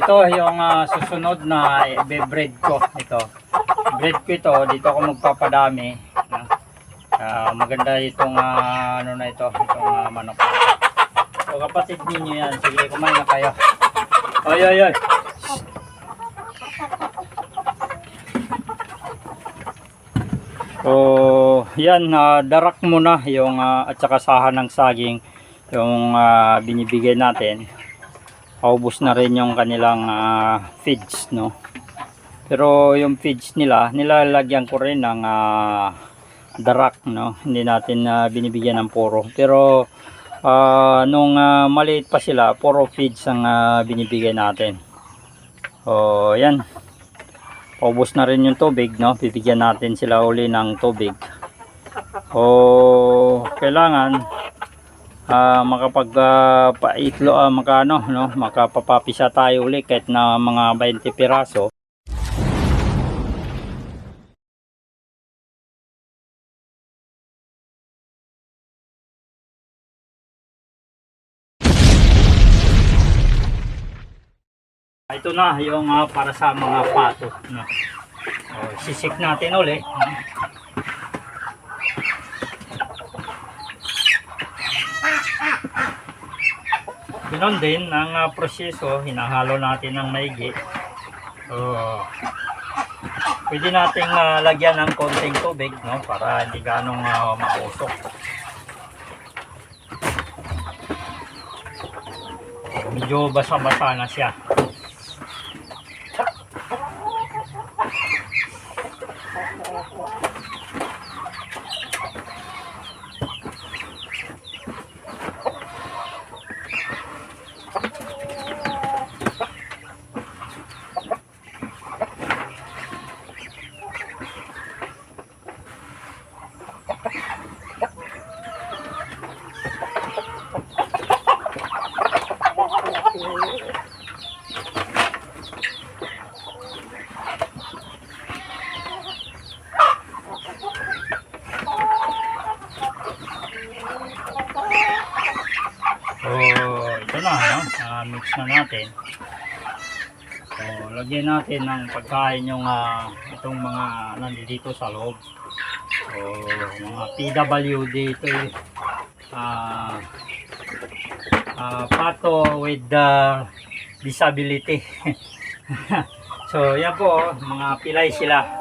Ito yung ah, susunod na i-breed ko. Ito. Breed ko ito. Dito ako magpapadami. Ah, maganda itong ah, ano na ito. Itong ah, manok. So kapatid ninyo yan. Sige, kumain na kayo. Oy, oy, oy. So, yan, ah, darak muna yung ah, at saka sahan ng saging yung ah, binibigay natin. Paubos na rin yung kanilang ah, feeds, no? Pero yung feeds nila, nilalagyan ko rin ng ah, darak, no? Hindi natin na binibigyan ng puro. Pero ah, nung ah, maliit pa sila, puro feeds ang ah, binibigay natin. O, yan. Paubos na rin yung tubig, no? Bibigyan natin sila uli ng tubig. O, kailangan ah makapag ah, paitlo ah, makano no? Makapapapisa tayo uli kahit na mga 20 piraso. Ito na yung ah, para sa mga pato no? O, sisik natin uli Ganon din ang ah, proseso, hinahalo natin ng maigi. So, pwede nating ah, lagyan ng konting tubig no para hindi ganong uh, mausok. Medyo basa-basa na siya. So, ito na, no? Ah, mix na natin. So, lagyan natin ng pagkain yung ah, itong mga nandito sa loob. So, mga PWD ito eh. Ah, ah, pato with ah, disability. so, yan po, oh, mga pilay sila.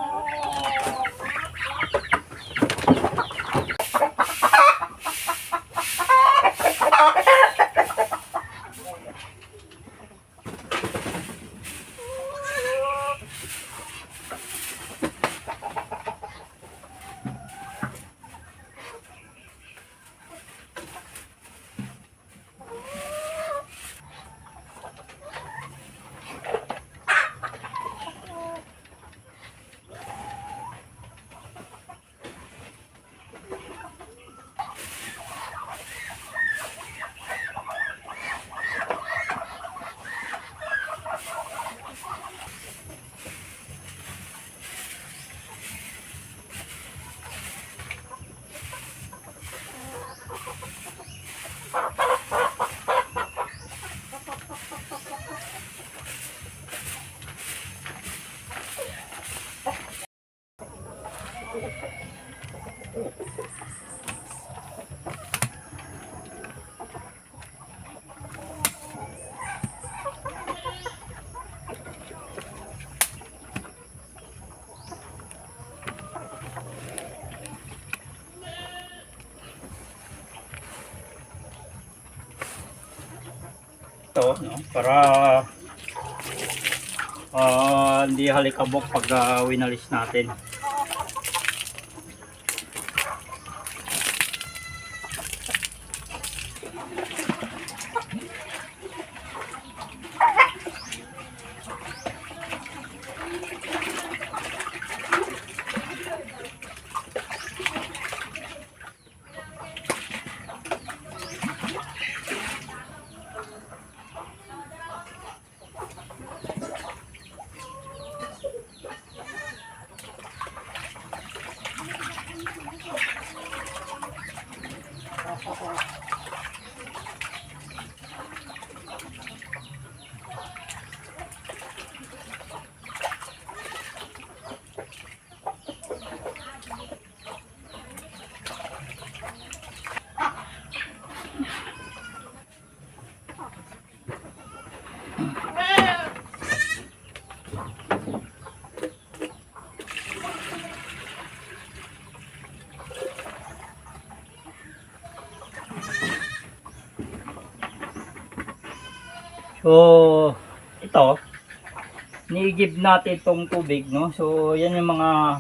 No? Para ah, hindi halikabok pag ah, winalis natin So, ito, ni-give natin itong tubig, no? So, yan yung mga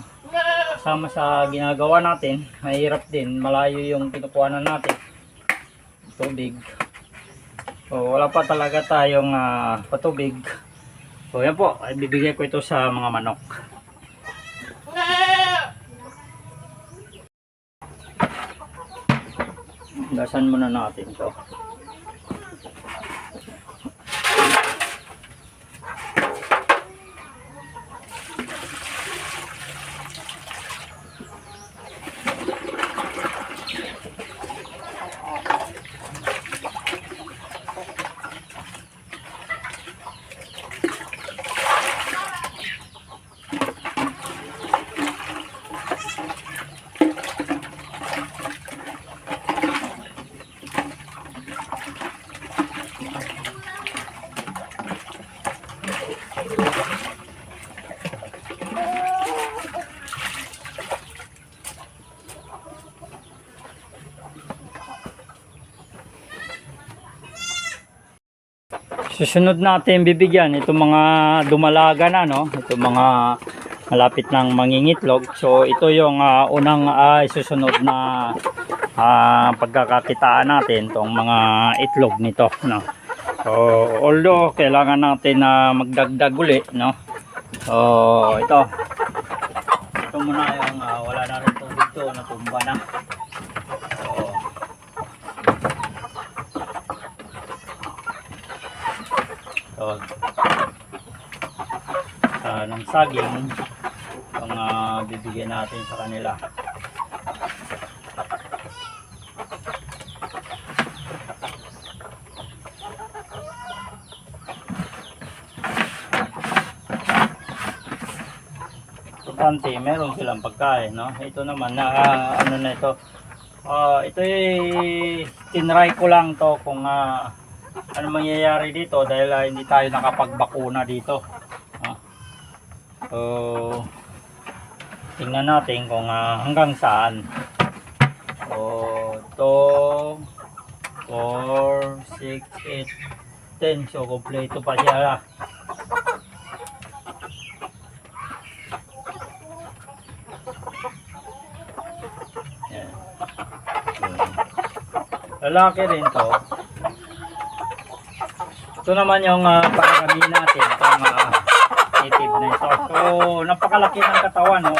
kasama sa ginagawa natin. Mahirap din, malayo yung kinukuhanan natin. Tubig. So, wala pa talaga tayong ah, patubig. So, yan po, ay bibigay ko ito sa mga manok. Gasan muna natin to. Susunod natin bibigyan itong mga dumalaga na no, itong mga malapit ng mangingitlog. So ito yung ah, unang ah, susunod na ah, pagkakakitaan natin itong mga itlog nito no. So although kailangan natin na magdagdag uli no. So ito. Ito muna yung ah, wala na rin tubig to, natumba na. So, So, ah, ng saging ang ah, bibigyan natin sa kanila. Importante, meron silang pagkain, no? Ito naman na ah, ano na ito. Ah, ito ay tinry ko lang to kung ah, ano mangyayari dito dahil ah, hindi tayo nakapagbakuna dito. Ah. So, tingnan natin kung ah, hanggang saan. So, 2, 4, 6, 8, 10. So, kompleto pa siya. Yan. Lalaki rin to. Ito naman yung uh, parami natin, itong uh, native na ito. So, napakalaki ng katawan, no?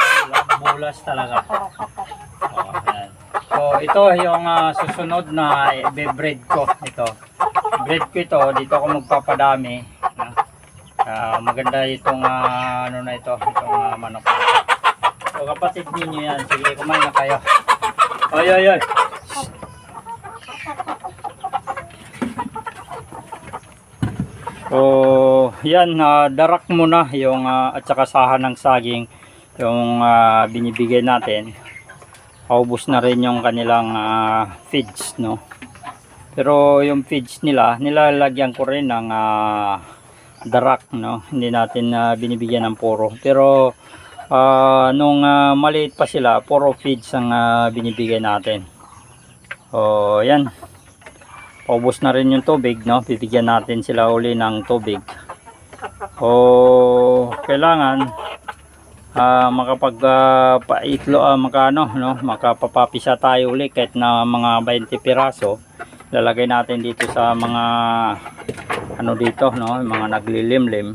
bulas talaga. Oh. So, ito yung ah, susunod na i-breed ko. Ito. Breed ko ito, dito ako magpapadami. Ah, maganda itong ah, ano na ito, itong ah, manok. So, kapatid ninyo yan. Sige, kumain na kayo. Oy, oy, oy. So, yan, ah, darak mo na yung ah, at saka sahan ng saging yung ah, binibigay natin. Paubos na rin yung kanilang ah, feeds, no? Pero yung feeds nila, nilalagyan ko rin ng ah, darak, no? Hindi natin na binibigyan ng puro. Pero ah, nung ah, maliit pa sila, puro feeds ang ah, binibigay natin. So, yan paubos na rin yung tubig no bibigyan natin sila uli ng tubig o kailangan ah makapag ah, paitlo ah, makano no makapapapisa tayo uli kahit na mga 20 piraso lalagay natin dito sa mga ano dito no mga naglilimlim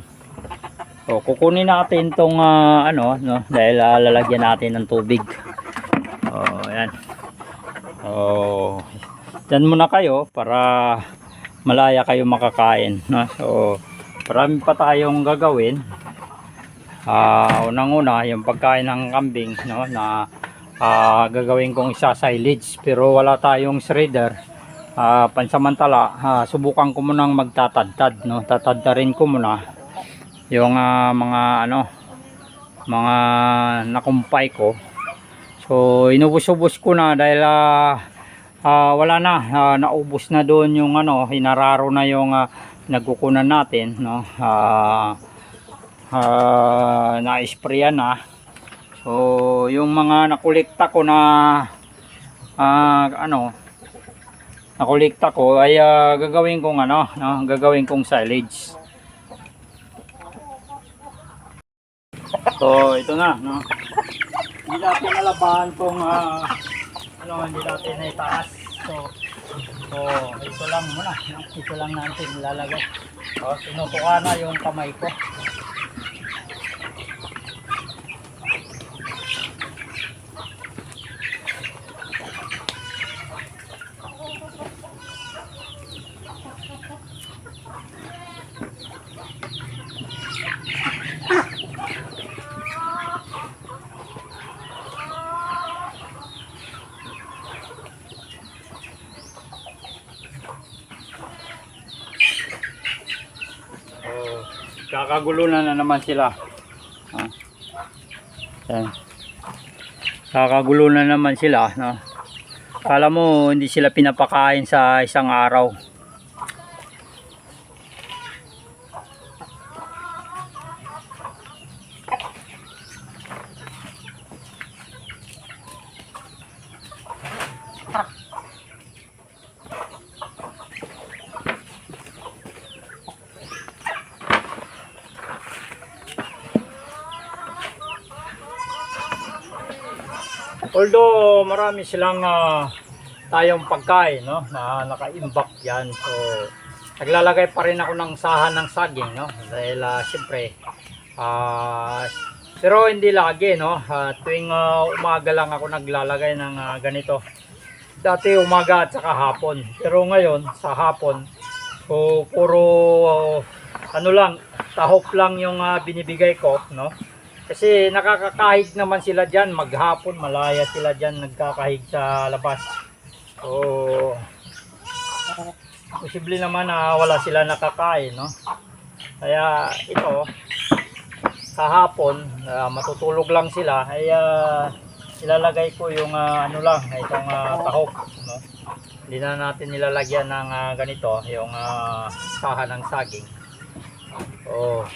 so kukunin natin tong ah, ano no dahil ah, lalagyan natin ng tubig oh yan oh Diyan muna kayo para malaya kayo makakain. No? So, marami pa tayong gagawin. Ah, unang-una, yung pagkain ng kambing no, na ah, gagawin kong isa silage pero wala tayong shredder. Ah, pansamantala, ah, subukan ko munang magtatadtad. No? Tatadtarin ko muna yung ah, mga ano mga nakumpay ko. So, inubos-ubos ko na dahil ah, ah, wala na ah, naubos na doon yung ano hinararo na yung ah, nagkukunan natin no ah ah, na-sprayan na so yung mga nakolekta ko na ah, ano nakulikta ko ay ah, gagawin kong ano, no, gagawin kong silage. So, ito na, no. Hindi natin nalabahan tong ah, ano, hindi natin na itaas. So, so, ito lang muna, ito lang natin ilalagay. So, tinutuka na yung kamay ko. Kakagulo na, na naman sila. Ah. Yan. Kakagulo na naman sila, no. Kala mo hindi sila pinapakain sa isang araw. Although marami silang ah, tayong pagkain no na naka-imbak yan. So naglalagay pa rin ako ng sahan ng saging no dahil uh, siyempre ah, pero hindi lagi no Ah, tuwing ah, umaga lang ako naglalagay ng ah, ganito. Dati umaga at saka hapon. Pero ngayon sa hapon so puro ah, ano lang tahok lang yung ah, binibigay ko no kasi nakakakahig naman sila dyan, maghapon, malaya sila dyan, nagkakahig sa labas. So, posible naman na wala sila nakakain, no? Kaya ito, sa hapon, ah, matutulog lang sila, ay ah, ilalagay ko yung ah, ano lang, itong ah, tahok, no? Hindi na natin nilalagyan ng ah, ganito, yung ah, saha ng saging. Oh.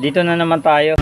Dito na naman tayo.